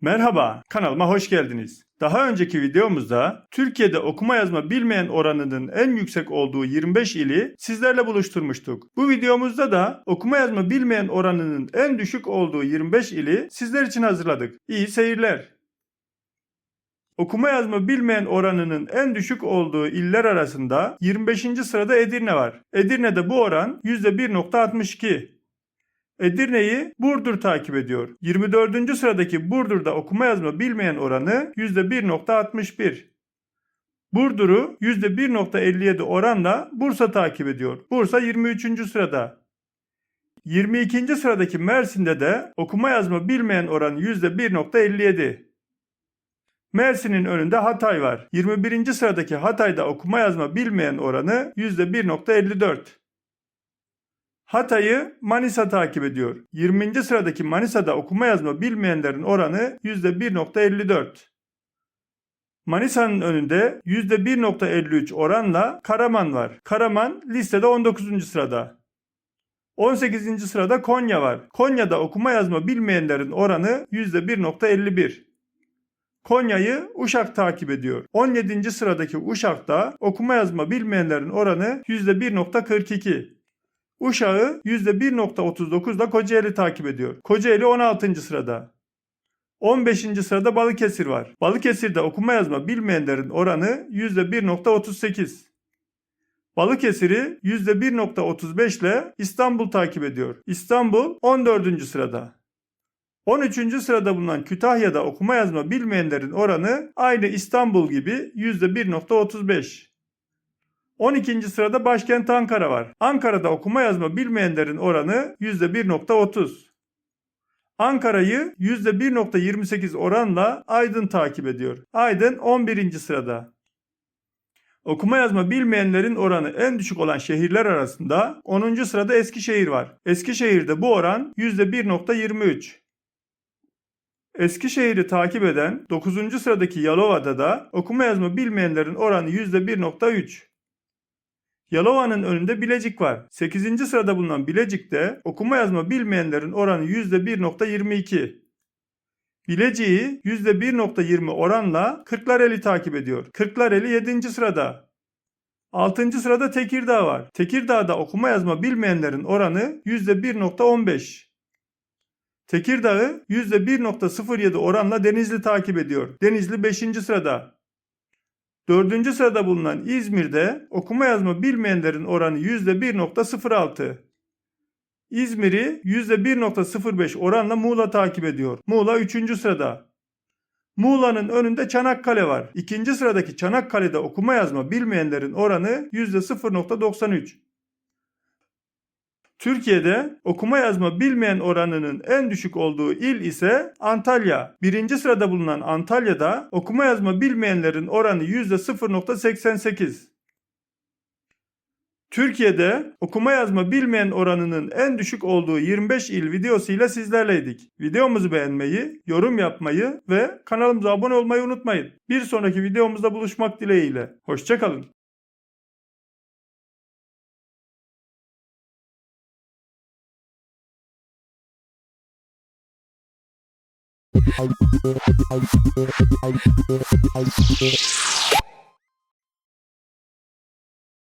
Merhaba, kanalıma hoş geldiniz. Daha önceki videomuzda Türkiye'de okuma yazma bilmeyen oranının en yüksek olduğu 25 ili sizlerle buluşturmuştuk. Bu videomuzda da okuma yazma bilmeyen oranının en düşük olduğu 25 ili sizler için hazırladık. İyi seyirler. Okuma yazma bilmeyen oranının en düşük olduğu iller arasında 25. sırada Edirne var. Edirne'de bu oran %1.62. Edirne'yi Burdur takip ediyor. 24. sıradaki Burdur'da okuma yazma bilmeyen oranı %1.61. Burdur'u %1.57 oranla Bursa takip ediyor. Bursa 23. sırada. 22. sıradaki Mersin'de de okuma yazma bilmeyen oranı %1.57. Mersin'in önünde Hatay var. 21. sıradaki Hatay'da okuma yazma bilmeyen oranı %1.54. Hatay'ı Manisa takip ediyor. 20. sıradaki Manisa'da okuma yazma bilmeyenlerin oranı %1.54. Manisa'nın önünde %1.53 oranla Karaman var. Karaman listede 19. sırada. 18. sırada Konya var. Konya'da okuma yazma bilmeyenlerin oranı %1.51. Konya'yı Uşak takip ediyor. 17. sıradaki Uşak'ta okuma yazma bilmeyenlerin oranı %1.42. Uşak'ı %1.39'da Kocaeli takip ediyor. Kocaeli 16. sırada. 15. sırada Balıkesir var. Balıkesir'de okuma yazma bilmeyenlerin oranı %1.38. Balıkesir'i %1.35 ile İstanbul takip ediyor. İstanbul 14. sırada. 13. sırada bulunan Kütahya'da okuma yazma bilmeyenlerin oranı aynı İstanbul gibi %1.35. 12. sırada başkent Ankara var. Ankara'da okuma yazma bilmeyenlerin oranı %1.30. Ankara'yı %1.28 oranla Aydın takip ediyor. Aydın 11. sırada. Okuma yazma bilmeyenlerin oranı en düşük olan şehirler arasında 10. sırada Eskişehir var. Eskişehir'de bu oran %1.23. Eskişehir'i takip eden 9. sıradaki Yalova'da da okuma yazma bilmeyenlerin oranı %1.3. Yalova'nın önünde Bilecik var. 8. sırada bulunan Bilecik'te okuma yazma bilmeyenlerin oranı %1.22. Bilecik'i %1.20 oranla Kırklareli takip ediyor. Kırklareli 7. sırada. 6. sırada Tekirdağ var. Tekirdağ'da okuma yazma bilmeyenlerin oranı %1.15. Tekirdağ'ı %1.07 oranla Denizli takip ediyor. Denizli 5. sırada. Dördüncü sırada bulunan İzmir'de okuma yazma bilmeyenlerin oranı %1.06. İzmir'i %1.05 oranla Muğla takip ediyor. Muğla 3. sırada. Muğla'nın önünde Çanakkale var. İkinci sıradaki Çanakkale'de okuma yazma bilmeyenlerin oranı %0.93. Türkiye'de okuma yazma bilmeyen oranının en düşük olduğu il ise Antalya. Birinci sırada bulunan Antalya'da okuma yazma bilmeyenlerin oranı %0.88. Türkiye'de okuma yazma bilmeyen oranının en düşük olduğu 25 il videosuyla sizlerleydik. Videomuzu beğenmeyi, yorum yapmayı ve kanalımıza abone olmayı unutmayın. Bir sonraki videomuzda buluşmak dileğiyle. Hoşçakalın. I'm gonna be out of the door, I'm gonna be out of the door, I'm gonna be out of the door.